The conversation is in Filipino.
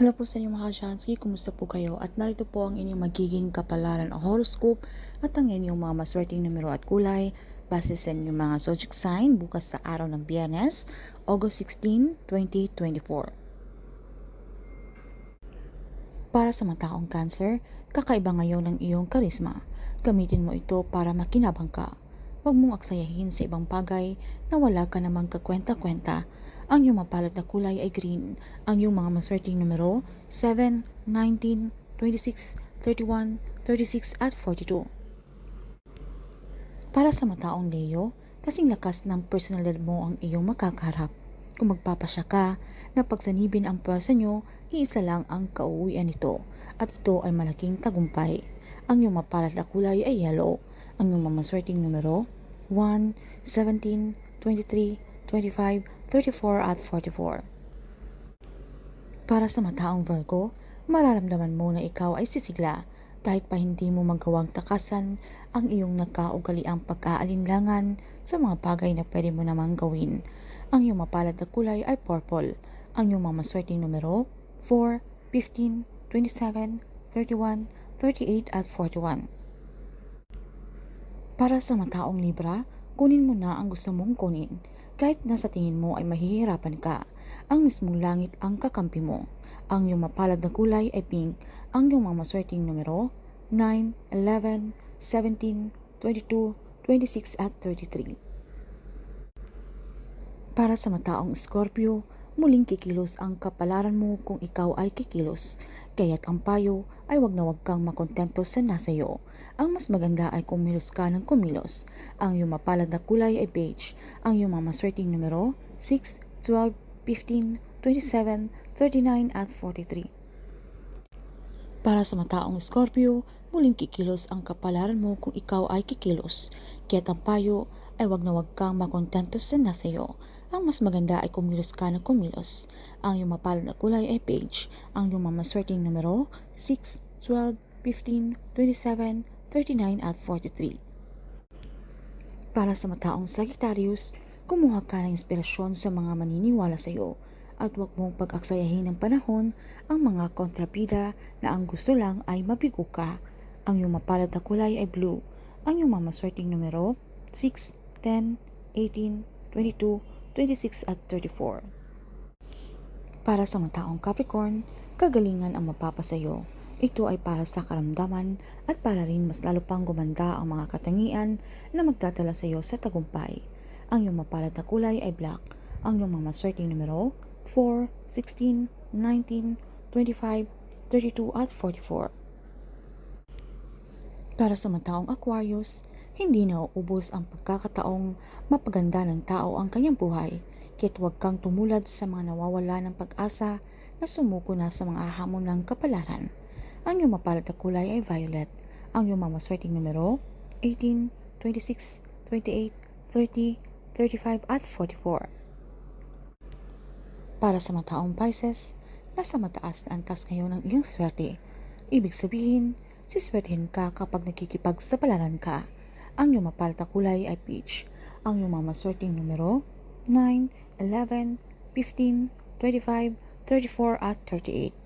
Hello po sa inyo mga kasyansky, kumusta po kayo? At narito po ang inyong magiging kapalaran o horoscope at ang inyong mga maswerteng numero at kulay base sa inyong mga zodiac sign bukas sa araw ng Biyernes, August 16, 2024. Para sa mga taong cancer, kakaiba ngayon ang iyong karisma. Gamitin mo ito para makinabang ka. Huwag mong aksayahin sa ibang bagay na wala ka namang kakwenta-kwenta. Ang iyong mapalad na kulay ay green. Ang iyong mga maswerteng numero 7, 19, 26, 31, 36 at 42. Para sa mataong Leo, kasing lakas ng personalidad mo ang iyong makakaharap. Kung magpapasya ka na pagsanibin ang pwersa nyo, iisa lang ang kauwian nito at ito ay malaking tagumpay. Ang iyong mapalad na kulay ay yellow. Ang iyong mamaswerteng numero 1, 17, 23, 25, 34 at 44. Para sa mataong Virgo, mararamdaman mo na ikaw ay sisigla kahit pa hindi mo magawang takasan ang iyong nagkaugaliang pag-aalinlangan sa mga bagay na pwede mo namang gawin. Ang iyong mapalad na kulay ay purple. Ang iyong mga maswerteng numero 4, 15, 27, 31, 38 at 41. Para sa mataong Libra, kunin mo na ang gusto mong kunin. Kahit na sa tingin mo ay mahihirapan ka, ang mismong langit ang kakampi mo. Ang iyong mapalad na kulay ay pink. Ang iyong mga maswerteng numero 9, 11, 17, 22, 26 at 33. Para sa mataong Scorpio, muling kikilos ang kapalaran mo kung ikaw ay kikilos. Kaya't ang payo ay wag na wag kang makontento sa nasa iyo. Ang mas maganda ay kumilos ka ng kumilos. Ang iyong mapalad na kulay ay beige. Ang iyong mga maswerteng numero 6, 12, 15, 27, 39 at 43. Para sa mataong Scorpio, muling kikilos ang kapalaran mo kung ikaw ay kikilos. Kaya't ang payo ay wag na wag kang makontento sa nasa iyo. Ang mas maganda ay kumilos ka na kumilos. Ang iyong mapalad na kulay ay beige. Ang iyong mamaswerteng numero 6, 12, 15, 27, 39 at 43. Para sa mataong Sagittarius, kumuha ka ng inspirasyon sa mga maniniwala sa iyo at huwag mong pag-aksayahin ng panahon ang mga kontrabida na ang gusto lang ay mabigo ka. Ang iyong mapalad na kulay ay blue. Ang iyong mamaswerteng numero 6, 10, 18, 22, 26 at 34. Para sa mga taong Capricorn, kagalingan ang mapapasayo. Ito ay para sa karamdaman at para rin mas lalo pang gumanda ang mga katangian na magdadala sa iyo sa tagumpay. Ang iyong mapalad na kulay ay black. Ang iyong mga maswerteng numero 4, 16, 19, 25, 32 at 44. Para sa mga taong Aquarius, hindi na uubos ang pagkakataong mapaganda ng tao ang kanyang buhay, kaya't huwag kang tumulad sa mga nawawala ng pag-asa na sumuko na sa mga hamon ng kapalaran. Ang iyong mapalad na kulay ay violet. Ang iyong mamaswerteng numero 18, 26, 28, 30, 35 at 44. Para sa mga taong Pisces, nasa mataas na antas ngayon ang iyong swerte. Ibig sabihin, siswertihin ka kapag nakikipagsapalaran ka. Ang iyong mapalta kulay ay peach. Ang iyong mga maswerteng numero 9, 11, 15, 25, 34 at 38.